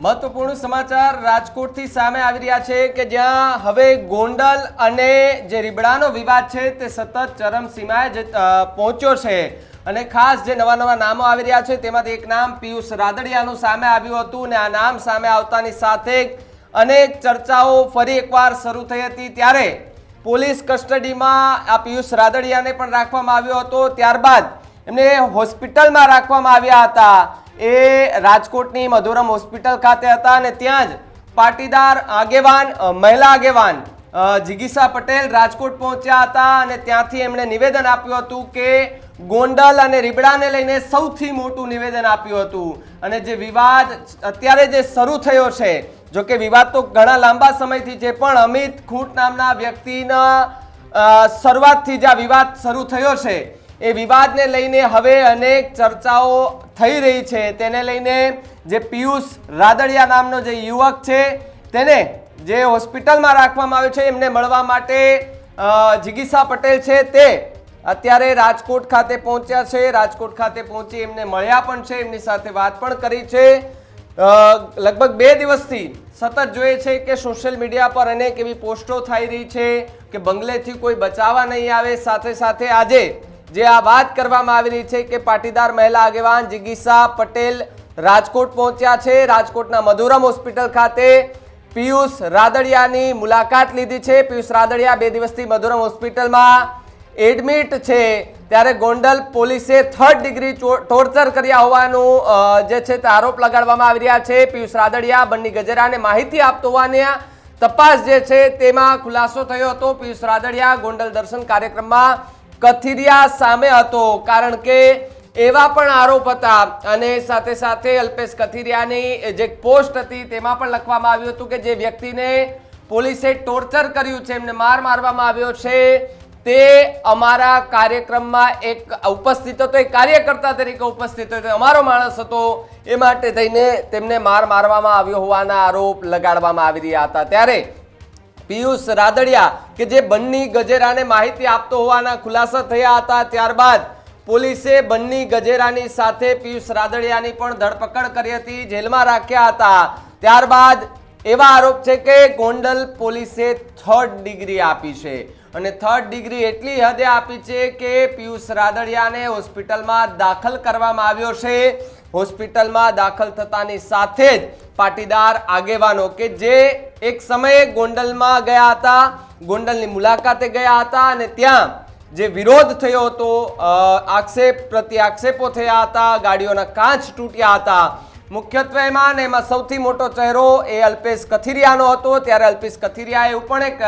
મહત્વપૂર્ણ સમાચાર રાજકોટથી સામે આવી રહ્યા છે કે જ્યાં હવે ગોંડલ અને જે રીબડાનો વિવાદ છે તે સતત ચરમસીમાએ જે, પહોંચ્યો છે. અને ખાસ જે નવા નવા નામો આવી રહ્યા છે તેમાંથી એક નામ પિયુષ રાદડિયાનું સામે આવ્યું હતું અને આ નામ સામે આવતાની સાથે અનેક ચર્ચાઓ ફરી એકવાર શરૂ થઈ હતી. ત્યારે પોલીસ કસ્ટડીમાં આ પિયુષ રાદડિયાને પણ રાખવામાં આવ્યો હતો. ત્યારબાદ એમને હોસ્પિટલમાં રાખવામાં આવ્યા હતા. એ રાજકોટની મધુરમ હોસ્પિટલ ખાતે હતા અને ત્યાં જ પાટીદાર આગેવાન મહિલા આગેવાન જિગીસા પટેલ રાજકોટ પહોંચ્યા હતા અને ત્યાંથી એમણે નિવેદન આપ્યું હતું કે ગોંડલ અને રીબડાને લઈને સૌથી મોટું નિવેદન આપ્યું હતું. અને જે વિવાદ અત્યારે જે શરૂ થયો છે જો કે વિવાદ તો ઘણા લાંબા સમયથી છે, પણ અમિત ખૂંટ નામના વ્યક્તિના શરૂઆતથી જે આ વિવાદ શરૂ થયો છે. એ વિવાદને લઈને હવે અનેક ચર્ચાઓ થઈ રહી છે. તેને લઈને જે પિયુષ રાદડિયા નામનો જે યુવક છે, તેને જે હોસ્પિટલમાં રાખવામાં આવ્યો છે, એમને મળવા માટે જિગીસા પટેલ છે તે અત્યારે રાજકોટ ખાતે પહોંચ્યા છે. રાજકોટ ખાતે પહોંચી એમને મળ્યા પણ છે, એમની સાથે વાત પણ કરી છે. લગભગ બે દિવસથી સતત જોઈએ છે કે સોશિયલ મીડિયા પર અનેક એવી પોસ્ટો થઈ રહી છે કે બંગલેથી કોઈ બચાવવા નહીં આવે. સાથે સાથે આજે જે આ વાત કરવામાં આવી રહી છે કે પાટીદાર મહિલા આગેવાન જિગીસા પટેલ રાજકોટ પહોંચ્યા છે. રાજકોટના મધુરમ હોસ્પિટલ ખાતે પિયુષ રાદડિયાની મુલાકાત લીધી છે. પિયુષ રાદડિયા બે દિવસથી મધુરમ હોસ્પિટલમાં એડમિટ છે. ત્યારે ગોંડલ પોલીસે થર્ડ ડિગ્રી ટોર્ચર કર્યા હોવાનું જે છે તે આરોપ લગાડવામાં આવી રહ્યા છે. પિયુષ રાદડિયા બંની ગજેરાને માહિતી આપતો હોવાની તપાસ જે છે તેમાં ખુલાસો થયો હતો. પિયુષ રાદડિયા ગોંડલ દર્શન કાર્યક્રમમાં કથિરિયા સામે હતો, કારણ કે એવા પણ આરોપ હતા અને સાથે સાથે અલ્પેશ કથિરિયાની જે પોસ્ટ હતી તેમાં પણ લખવામાં આવ્યું હતું કે જે વ્યક્તિને પોલીસે ટોર્ચર કર્યું છે, એમને માર મારવામાં આવ્યો છે, તે અમારા કાર્યક્રમમાં એક ઉપસ્થિત હતો એ કાર્યકર્તા તરીકે ઉપસ્થિત હતો, અમારો માણસ હતો, એ માટે થઈને તેમને માર મારવામાં આવ્યો હોવાના આરોપ લગાડવામાં આવી રહ્યા હતા. ત્યારે પિયુષ રાદડિયા કે જે બન્ની ગજેરાને માહિતી આપતો હોવાના ખુલાસા થયા હતા, ત્યારબાદ પોલીસે બન્ની ગજેરાની સાથે પિયુષ રાદડિયાની પણ ધરપકડ કરી હતી, જેલમાં રાખ્યા હતા. ત્યારબાદ એવા આરોપ છે કે ગોંડલ પોલીસે થર્ડ ડિગ્રી આપી છે. અને થર્ડ ડિગ્રી એટલી હદે આપી છે કે પિયુષ રાદડિયાને હોસ્પિટલમાં દાખલ કરવામાં આવ્યો છે. હોસ્પિટલમાં દાખલ થતાની સાથે જ પાટીદાર આગેવાનો કે જે એક સમયે ગોંડલમાં ગયા હતા, ગોંડલની મુલાકાતે ગયા હતા અને ત્યાં જે વિરોધ થયો હતો આક્ષેપ પ્રતિ આક્ષેપો થયા હતા, ગાડીઓના કાચ તૂટ્યા હતા. મુખ્યત્વે એમાં ને એમાં સૌથી મોટો ચહેરો એ અલ્પેશ કથિરિયાનો હતો. ત્યારે અલ્પેશ કથિરિયાએ પણ એક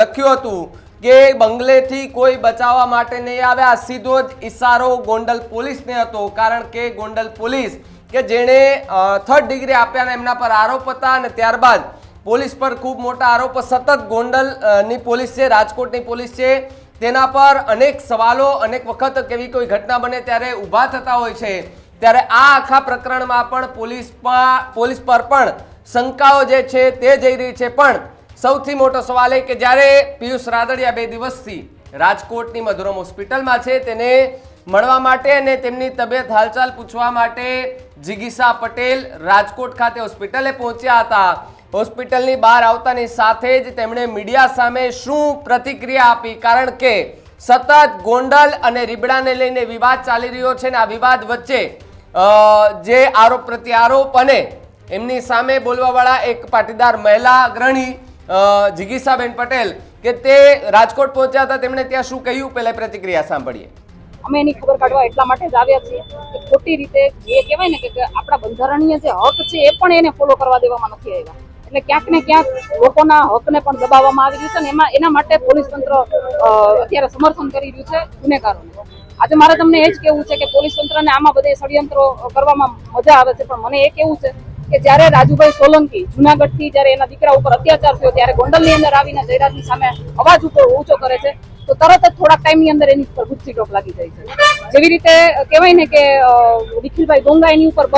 લખ્યું હતું. કે બંગલેથી કોઈ બચાવવા માટે નહીં આવ્યા સીધો જ ઈશારો ગોંડલ પોલીસને હતો, કારણ કે ગોંડલ પોલીસ કે જેણે થર્ડ ડિગ્રી આપ્યાના એમના પર આરોપ હતા અને ત્યારબાદ પોલીસ પર ખૂબ મોટા આરોપ, સતત ગોંડલની પોલીસ છે, રાજકોટની પોલીસ છે, તેના પર અનેક સવાલો, અનેક વખત કેવી કોઈ ઘટના બને ત્યારે ઊભા થતા હોય છે. ત્યારે આ આખા પ્રકરણમાં પણ પોલીસ પોલીસ પર પણ શંકાઓ જે છે તે જઈ રહી છે. પણ સૌથી મોટો સવાલ એ કે જ્યારે પિયુષ રાદડિયા બે દિવસથી રાજકોટની મધુરમ હોસ્પિટલમાં છે, તેને મળવા માટે અને તેમની તબિયત હાલચાલ પૂછવા માટે જિગીસા પટેલ રાજકોટ ખાતે હોસ્પિટલે પહોંચ્યા હતા. હોસ્પિટલની બહાર આવતાની સાથે જ તેમણે મીડિયા સામે શું પ્રતિક્રિયા આપી? કારણ કે સતત ગોંડલ અને રીબડાને લઈને વિવાદ ચાલી રહ્યો છે ને આ વિવાદ વચ્ચે જે આરોપ પ્રત્યે આરોપ અને એમની સામે બોલવાવાળા એક પાટીદાર મહિલા અગ્રણી જિગીસાબેન પટેલ, કે તે રાજકોટ પહોંચ્યા હતા, તેમણે ત્યાં શું કહ્યું? પહેલા પ્રતિક્રિયા સાંભળીએ. અમે એની ખબર કાઢવા એટલા માટે જ આવ્યા છીએ કે ખોટી રીતે જે કહેવાય ને કે આપણા બંધારણીય જે હક છે એ પણ એને ફોલો કરવા દેવામાં નથી આવ્યા. એટલે ક્યાંક ને ક્યાંક લોકોના હકને પણ દબાવવામાં આવી રહ્યું છે ને એમાં, એના માટે પોલીસ તંત્ર અત્યારે સમર્થન કરી રહ્યું છે ગુનેગારોને. આજે મારે તમને એ જ કેવું છે કે પોલીસ તંત્રને આમાં બધે ષડયંત્રો કરવામાં મજા આવે છે, પણ મને એ કેવું છે કે જ્યારે રાજુભાઈ સોલંકી જુનાગઢથી જ્યારે એના દીકરા ઉપર અત્યાચાર થયો, ત્યારે ગોંડલની અંદર આવીને જયરાજની સામે અવાજ ઉપર ઊંચો કરે છે, તો તરત જ થોડાક ટાઈમની અંદર એની ઉપર ગુસ્સી ટોપ લાગી જાય છે. જેવી રીતે કહેવાય ને કે નિખિલભાઈ ગોંગા એની ઉપર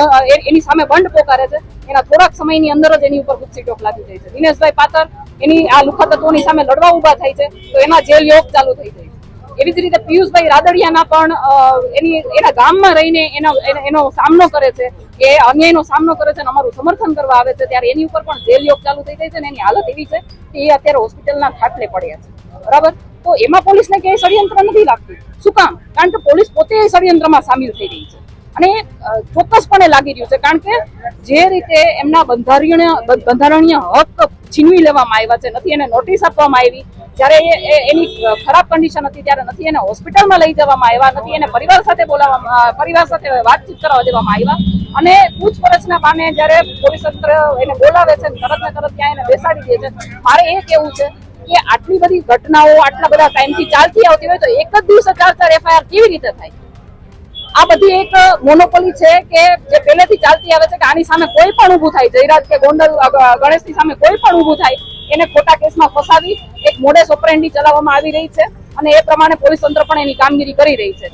એની સામે બંડ પોકારે છે, એના થોડાક સમયની અંદર જ એની ઉપર ગુસ્સી ટોપ લાગી જાય છે. દિનેશભાઈ પાતર એની આ લુખા તત્વોની સામે લડવા ઊભા થાય છે, તો એના જેલ યોગ ચાલુ થઈ જાય છે. એવી જ રીતે પિયુષભાઈ રાદડિયાના પણ એની, એના ગામમાં રહીને એનો- એનો સામનો કરે છે કે અન્યાયનો સામનો કરે છે અને અમારું સમર્થન કરવા આવે છે, ત્યારે એની ઉપર પણ જેલ યોગ ચાલુ થઈ ગઈ છે અને એની હાલત એવી છે કે એ અત્યારે હોસ્પિટલના ખાટલે પડ્યા છે. બરાબર? તો એમાં પોલીસને ક્યાંય ષડયંત્ર નથી લાગતું. શું કામ? કારણ કે પોલીસ પોતે ષડયંત્રમાં સામેલ થઈ રહી છે. અને ચોક્કસપણે લાગી રહ્યું છે, કારણ કે જે રીતે એમના બંધારણીય બંધારણીય હક છીનવી લેવામાં આવ્યા છે, નથી એને નોટિસ આપવામાં આવી. જ્યારે એ- એની ખરાબ કન્ડિશન હતી, ત્યારે નથી એને હોસ્પિટલમાં લઈ જવામાં આવ્યા, નથી એને પરિવાર સાથે બોલાવવામાં, પરિવાર સાથે વાતચીત કરવા દેવામાં આવ્યા. અને પૂછપરછના બાને જ્યારે પોલીસ તંત્ર એને બોલાવે છે તરત ને તરત ત્યાં એને બેસાડી દે છે. મારે એ કેવું છે કે આટલી બધી ઘટનાઓ આટલા બધા ટાઈમથી ચાલતી આવતી હોય તો એક જ દિવસે ચાર એફઆઈઆર કેવી રીતે થાય? આ બધી એક મોનોપોલી છે કે જે પહેલેથી ચાલતી આવે છે કે આની સામે કોઈ પણ ઊભું થાય. જયરાજ કે ગોંડલ ગણેશની સામે કોઈ પણ ઊભું થાય, એને ખોટા કેસમાં ફસાવી એક મોડેસ ઓપરેન્ડી ચલાવવામાં આવી રહી છે. અને એ પ્રમાણે પોલીસ તંત્ર પણ એની કામગીરી કરી રહી છે.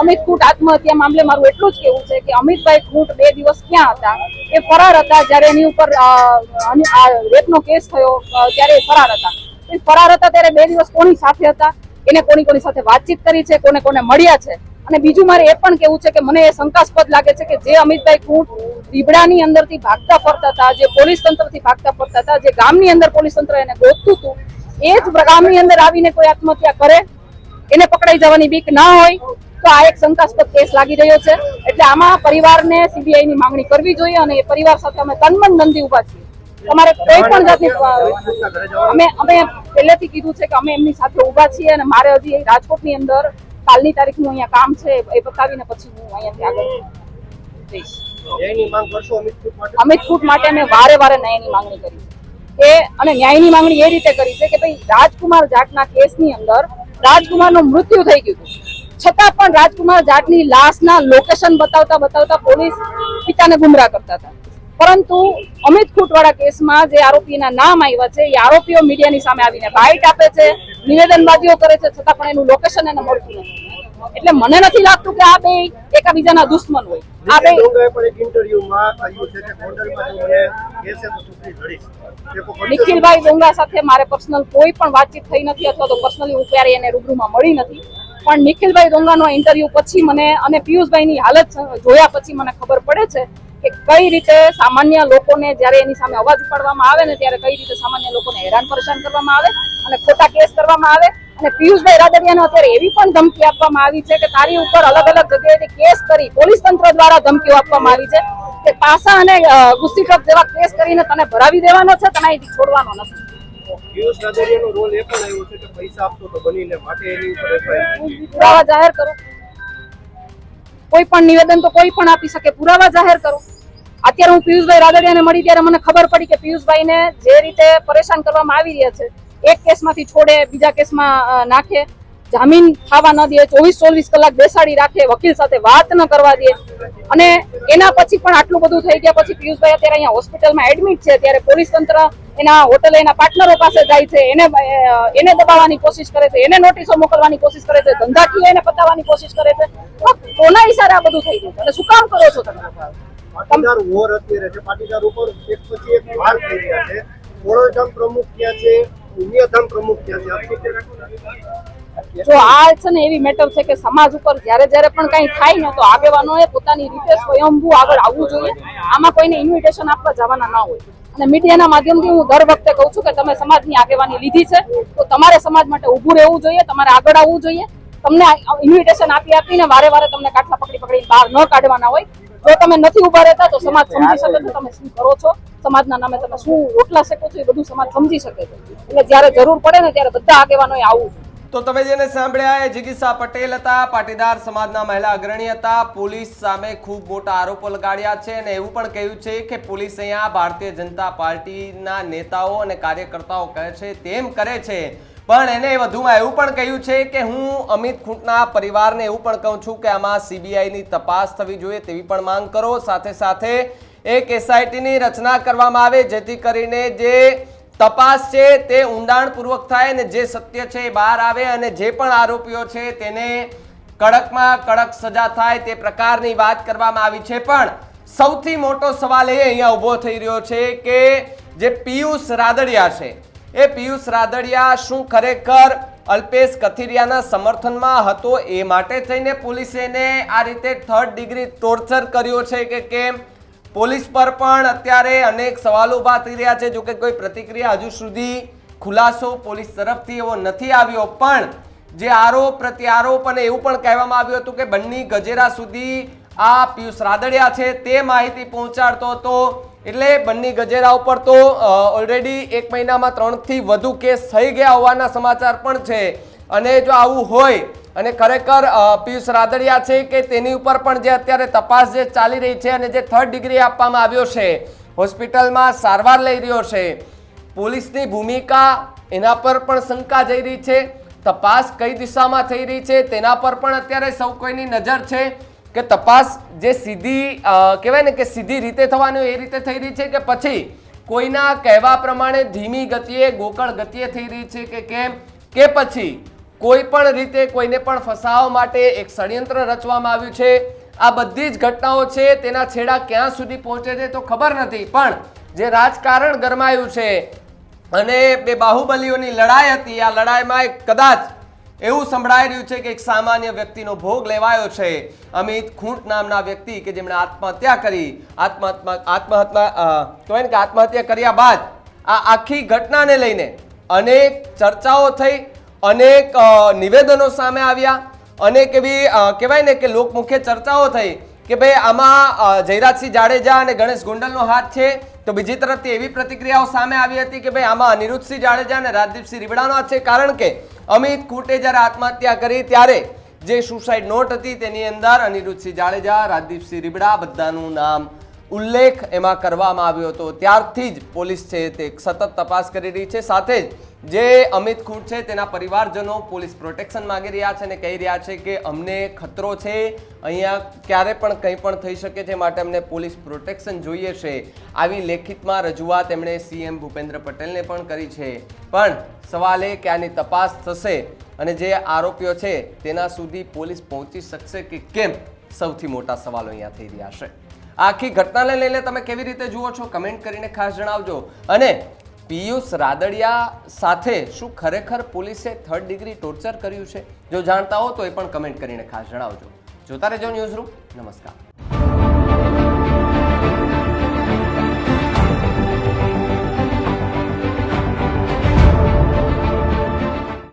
અમિત ખૂટ આત્મહત્યા મામલે મારું એટલું જ કેવું છે કે અમિતભાઈ ખૂટ બે દિવસ ક્યાં હતા? એ ફરાર હતા જ્યારે એની ઉપર રેપનો કેસ થયો ત્યારે એ ફરાર હતા. એ ફરાર હતા ત્યારે બે દિવસ કોની સાથે હતા? એને કોની કોની સાથે વાતચીત કરી છે? કોને કોને મળ્યા છે? અને બીજું મારે એ પણ કેવું છે કે મને એ શંકાસ્પદ લાગે છે કે જે અમિતભાઈ ખૂટ રીબડાની અંદરથી ભાગતા ફરતા હતા જે પોલીસ તંત્રથી ભાગતા ફરતા હતા જે ગામની અંદર પોલીસ તંત્ર એને ગોતતું હતું એ જ ગામની અંદર આવીને કોઈ આત્મહત્યા કરે એને પકડાઈ જવાની બીક ના હોય તો આ એક શંકાસ્પદ કેસ લાગી રહ્યો છે. એટલે આમાં પરિવારને સીબીઆઈ ની માંગણી કરવી જોઈએ અને એ પરિવાર સાથે અમે તનમન નંદી ઊભા છીએ. તમારે કોઈ પણ જાતની અમે અમે પહેલેથી કીધું છે કે અમે એમની સાથે ઊભા છીએ અને મારે હજી રાજકોટની અંદર કાલની તારીખનું અહીંયા કામ છે એ બતાવીને પછી હું અહીંયાથી આગળ જઈશ. અમિત ફૂટ માટે? અમે વારે વારે ન્યાયની માંગણી કરી. છે કે અને ન્યાયની માંગણી એ રીતે કરી છે કે ભાઈ રાજકુમાર જાટના કેસની અંદર રાજકુમારનું મૃત્યુ થઈ ગયું છતાં પણ રાજકુમાર જાટની લાશના લોકેશન બતાવતા બતાવતા પોલીસ પિતાને ગુમરાહ કરતા હતા. પરંતુ અમિત ખૂટવાળા કેસમાં જે આરોપીના નામ આવ્યા છે, એ આરોપીઓ મીડિયાની સામે આવીને બાઇટ આપે છે, નિવેદનબાજીઓ કરે છે, છતાં પણ એનું લોકેશન એને મળતું નથી. એટલે મને નથી લાગતું કે આ બે એકબીજાના દુશ્મન હોય. આ બે નિખિલભાઈ ડોંગા સાથે મારે પર્સનલ કોઈ પણ વાતચીત થઈ નથી અથવા તો પર્સનલી હું ક્યારે એને રૂબરૂમાં મળી નથી. પણ નિખિલભાઈ ડોંગાનો ઇન્ટરવ્યુ પછી મને અને પિયુષભાઈની હાલત જોયા પછી મને ખબર પડે છે કે કઈ રીતે સામાન્ય લોકોને જ્યારે એની સામે અવાજ ઉપાડવામાં આવે ને ત્યારે કઈ રીતે સામાન્ય લોકોને હેરાન પરેશાન કરવામાં આવે અને ખોટા કેસ કરવામાં આવે. અને પિયુષભાઈ રાદડિયાને અત્યારે એવી પણ ધમકી આપવામાં આવી છે કે તારી ઉપર અલગ અલગ જગ્યાએથી કેસ કરી પોલીસ તંત્ર દ્વારા ધમકીઓ આપવામાં આવી છે કે પાસા અને ગુસ્સી ટ્રક જેવા કેસ કરીને તને ભરાવી દેવાનો છે તને અહીંથી છોડવાનો નથી. પિયુષ રાદડિયાનો રોલ એ પણ આવ્યો છે કે પૈસા આપતો તો બનીને માટે એની ઉપર પુરાવા જાહેર કરો. કોઈ પણ નિવેદન તો કોઈ પણ આપી શકે. પુરાવા જાહેર કરો. અત્યારે હું પિયુષભાઈ રાદડિયાને મળી ત્યારે મને ખબર પડી કે પિયુષભાઈને જે રીતે પરેશાન કરવામાં આવી રહ્યા છે એક કેસમાંથી છોડે, બીજા કેસમાં નાખે. જામીન થવા ન દે, ચોવીસ ચોવીસ કલાક બેસાડી રાખે, વકીલ સાથે વાત ન કરવા દે. અને એના પછી પણ આટલું બધું થઈ ગયા પછી પિયુષભાઈ અત્યારે અહીંયા હોસ્પિટલમાં એડમિટ છે. ત્યારે પોલીસ તંત્ર એના હોટલે એના પાર્ટનરો પાસે જાય છે. એને એને દબાવવાની કોશિશ કરે છે. એને નોટિસો મોકલવાની કોશિશ કરે છે. ધંધાકીય એને પતાવવાની કોશિશ કરે છે. કોના ઈશારે આ બધું થઈ ગયું અને શું કામ કરો છો તમે? પાટીદાર વોર અત્યારે છે. પાટીદાર ઉપર એક પછી એક વાર થઈ રહ્યા છે. મોરલધામ પ્રમુખ ક્યાં છે? જો આ છે ને એવી મેટર છે કે સમાજ ઉપર જ્યારે જ્યારે પણ કંઈ થાય ને તો આગેવાનોએ પોતાની રીતે સ્વયંભૂ આગળ આવવું જોઈએ. આમાં કોઈને ઇન્વિટેશન આપવા જવાના ના હોય. અને મીડિયાના માધ્યમથી હું દર વખતે કહું છું કે તમે સમાજની આગેવાની લીધી છે, તો તમારે સમાજ માટે ઊભું રહેવું જોઈએ, તમારે આગળ આવવું જોઈએ. તમને ઇન્વિટેશન આપી આપીને વારે વારે તમને કાઠલા પકડી પકડી બહાર ન કાઢવાના હોય જો તમે નથી ઊભા રહેતા તો સમાજ સમજી શકે છે તમે શું કરો છો? સમાજના નામે તમે શું રોટલા શકો છો એ બધું સમાજ સમજી શકે છે. એટલે જ્યારે જરૂર પડે ને ત્યારે બધા આગેવાનોએ આવું તો તમે જેને સાંભળ્યા એ જિગીસા પટેલ હતા પાટીદાર સમાજના મહિલા અગ્રણી હતા. પોલીસ સામે ખૂબ મોટા આરોપો લગાડ્યા છે અને એવું પણ કહ્યું છે કે પોલીસ અહીંયા ભારતીય જનતા પાર્ટીના નેતાઓ અને કાર્યકર્તાઓ કહે છે તેમ કરે છે. પણ એને વધુમાં એવું પણ કહ્યું છે કે હું અમિત ખૂંટના પરિવારને એવું પણ કહું છું કે આમાં સીબીઆઈની તપાસ થવી જોઈએ તેવી પણ માંગ કરો. સાથે સાથે એક એસઆઈટીની રચના કરવામાં આવે જેથી કરીને જે તપાસ છે તે ઊંડાણપૂર્વક થાય અને જે સત્ય છે એ બહાર આવે અને જે પણ આરોપીઓ છે તેને કડકમાં કડક સજા થાય તે પ્રકારની વાત કરવામાં આવી છે. પણ સૌથી મોટો સવાલ એ અહીંયા ઊભો થઈ રહ્યો છે કે જે પિયુષ રાદડિયા છે એ પિયુષ રાદડિયા શું ખરેખર અલ્પેશ કથિરિયાના સમર્થનમાં હતો એ માટે થઈને પોલીસે એને આ રીતે થર્ડ ડિગ્રી ટોર્ચર કર્યો છે કે કેમ? પોલીસ પર પણ અત્યારે અનેક સવાલો ઊભા થઈ રહ્યા છે. જોકે કોઈ પ્રતિક્રિયા હજુ સુધી ખુલાસો પોલીસ તરફથી એવો નથી આવ્યો. પણ જે આરોપ, પ્રત્યારોપ અને એવું પણ કહેવામાં આવ્યું હતું કે બંને ગજેરા સુધી આ પિયુષ રાદડિયા છે, તે માહિતી પહોંચાડતો હતો. એટલે બંને ગજેરા ઉપર તો ઓલરેડી એક મહિનામાં ત્રણથી વધુ કેસ થઈ ગયા હોવાના સમાચાર પણ છે. અને જો આવું હોય, અને ખરેખર પિયુષ રાદડિયા છે કે તેની ઉપર પણ જે અત્યારે તપાસ જે ચાલી રહી છે અને જે થર્ડ ડિગ્રી આપવામાં આવ્યો છે, હોસ્પિટલમાં સારવાર લઈ રહ્યો છે. પોલીસની ભૂમિકા એના પર પણ શંકા જઈ રહી છે. તપાસ કઈ દિશામાં થઈ રહી છે, તેના પર પણ અત્યારે સૌ કોઈની નજર છે. કે તપાસ જે સીધી કહેવાય ને કે સીધી રીતે થવાની એ રીતે થઈ રહી છે કે પછી કોઈના કહેવા પ્રમાણે ધીમી ગતિએ, ગોકળ ગતિએ થઈ રહી છે કે કેમ? કે પછી કોઈ પણ રીતે કોઈને પણ ફસાવવા માટે એક ષડયંત્ર રચવામાં આવ્યું છે. આ બધી જ ઘટનાઓ છે, તેના છેડા ક્યાં સુધી પહોંચે છે તો ખબર નથી. પણ જે રાજકારણ ગરમાયું છે અને બે બાહુબલીઓની લડાઈ હતી, આ લડાઈમાં કદાચ એવું સંભળાઈ રહ્યું છે કે એક સામાન્ય વ્યક્તિનો ભોગ લેવાયો છે. અમિત ખૂંટ નામના વ્યક્તિ કે જેમણે આત્મહત્યા કરી. આત્મહત્યા આત્મહત્યા કહેવાય કે આત્મહત્યા કર્યા બાદ આ આખી ઘટનાને લઈને અનેક ચર્ચાઓ થઈ, અનેક નિવેદનો સામે આવ્યા, અનેક એવી કહેવાય ને કે લોકમુખ્ય ચર્ચાઓ થઈ કે ભાઈ આમાં જયરાજસિંહ જાડેજા અને ગણેશ ગોંડલનો હાથ છે તો બીજી તરફથી એવી પ્રતિક્રિયાઓ સામે આવી હતી કે ભાઈ આમાં અનિરુદ્ધસિંહ જાડેજા અને રાજદીપસિંહ રીબડાનો છે કારણ કે અમિત કુટે જ્યારે આત્મહત્યા કરી ત્યારે જે સુસાઇડ નોટ હતી તેની અંદર અનિરુદ્ધસિંહ જાડેજા, રાજદીપસિંહ રીબડા બધાનું નામ ઉલ્લેખ એમાં કરવામાં આવ્યો હતો. ત્યારથી જ પોલીસ છે તે સતત તપાસ કરી રહી છે. સાથે જ જે અમિત ખૂટ છે તેના પરિવારજનો પોલીસ પ્રોટેક્શન માંગી રહ્યા છે અને કહી રહ્યા છે કે અમને ખતરો છે. અહીંયા ક્યારે પણ કંઈ પણ થઈ શકે છે માટે અમને પોલીસ પ્રોટેક્શન જોઈએ છે. આવી લેખિતમાં રજૂઆત એમણે સીએમ ભૂપેન્દ્ર પટેલને પણ કરી છે. પણ સવાલ એ કે આની તપાસ થશે અને જે આરોપીઓ છે તેના સુધી પોલીસ પહોંચી શકશે કે કેમ? સૌથી મોટા સવાલો અહીંયા થઈ રહ્યા છે. આખી ઘટનાને લઈને તમે કેવી રીતે જુઓ છો? કમેન્ટ કરીને ખાસ જણાવજો. અને પિયુષ રાદડિયા સાથે શું ખરેખર પોલીસે થર્ડ ડિગ્રી ટોર્ચર કર્યું છે? જો જાણતા હો તો એ પણ કમેન્ટ કરીને ખાસ જણાવજો. જોતા રહેજો ન્યૂઝ રૂમ નમસ્કાર.